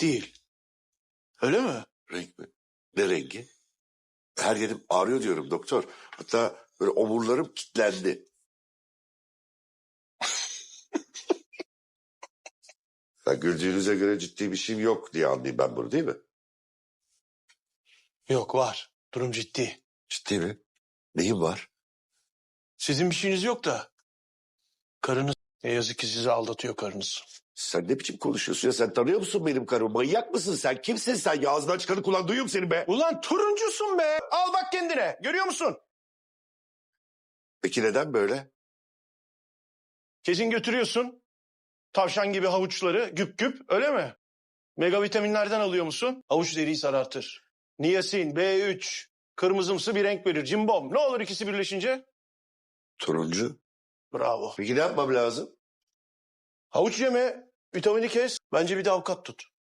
Değil. Öyle mi? Renk mi? Ne rengi? Her yerim ağrıyor diyorum doktor. Hatta böyle omurlarım kilitlendi. ya güldüğünüze göre ciddi bir şeyim yok diye anlayayım ben bunu değil mi? Yok var. Durum ciddi. Ciddi mi? Neyim var? Sizin bir şeyiniz yok da. Karınız ne yazık ki sizi aldatıyor karınız. Sen ne biçim konuşuyorsun ya? Sen tanıyor musun benim karımı? Manyak mısın sen? Kimsin sen? Ya ağzından çıkanı kulağın duyuyor mu senin be? Ulan turuncusun be. Al bak kendine. Görüyor musun? Peki neden böyle? Kesin götürüyorsun. Tavşan gibi havuçları güp güp öyle mi? Mega vitaminlerden alıyor musun? Havuç deriyi sarartır. Niyasin, B3, kırmızımsı bir renk verir. Cimbom. Ne olur ikisi birleşince? Turuncu. Bravo. Peki ne yapmam lazım? Havuç yeme, vitamini kes. Bence bir de avukat tut.